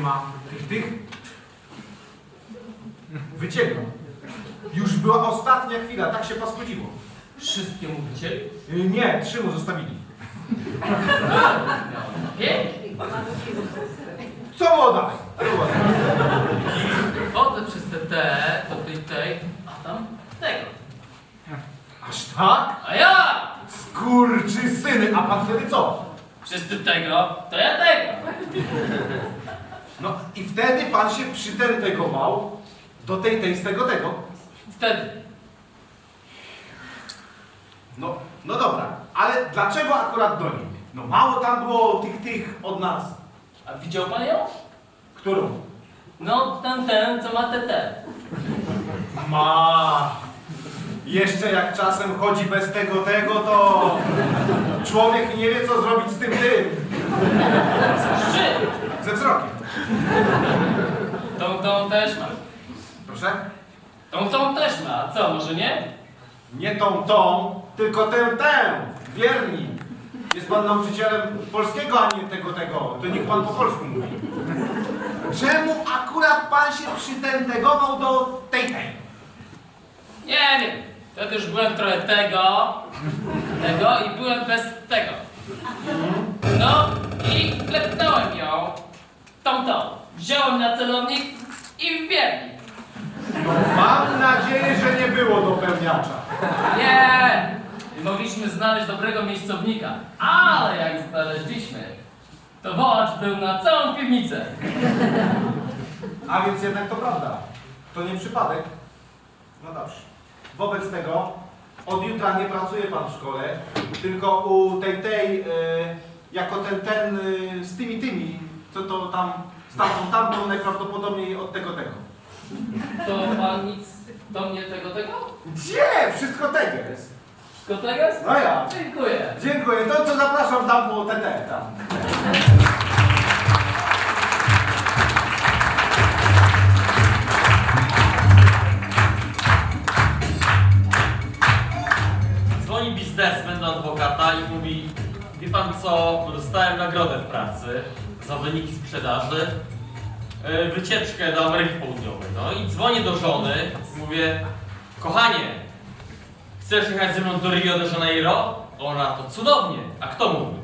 ma tych, tych. Wyciekło. Już była ostatnia chwila, tak się paskudziło. Wszystkie mu wycięli? Y, Nie, trzy mu zostawili. Pięknie. Co dalej? Co dalej? Chodzę przez te te, do tej tej, a tam tego. Aż tak? A ja! Skurczy syny, a pan wtedy co? Wszyscy tego, to ja tego. No i wtedy pan się przytentegował do tej, tej, z tego, tego. Wtedy. No, no dobra, ale dlaczego akurat do niej? No mało tam było tych, tych od nas. A widział pan ją? Którą? No, ten, ten, co ma te te. Ma. Jeszcze jak czasem chodzi bez tego, tego, to człowiek nie wie, co zrobić z tym, tym. Szczyt! Ze wzrokiem. Tą, tą też ma. Proszę? Tą, tą też ma. A co, może nie? Nie tą, tą, tylko tę, tę. Wierni. Jest pan nauczycielem polskiego, a nie tego, tego. To niech pan po polsku mówi. Czemu akurat pan się przytentegował do tej, tej? Nie wiem. Wtedy już byłem trochę tego, tego i byłem bez tego. No i klepnąłem ją, tą, tą. Wziąłem na celownik i wbiernik. Mam nadzieję, że nie było dopełniacza. Nie! Nie mogliśmy znaleźć dobrego miejscownika, ale jak znaleźliśmy, to wołacz był na całą piwnicę. A więc jednak to prawda. To nie przypadek. No dobrze. Wobec tego od jutra nie pracuje pan w szkole, tylko u tej tej, e, jako ten ten e, z tymi tymi, co to tam, z tamtą tamtą najprawdopodobniej od tego tego. To pan nic do mnie tego, tego? Gdzie? Wszystko tego jest. Wszystko tego jest? No ja. Dziękuję. Dziękuję. To co zapraszam tam po te te tam. Dzwoni biznesmen do adwokata i mówi Wie pan co, dostałem nagrodę w pracy za wyniki sprzedaży yy, wycieczkę do Ameryki Południowej. No i dzwonię do żony mówię Kochanie, chcesz jechać ze mną do Rio de Janeiro? Ona to cudownie. A kto mówi?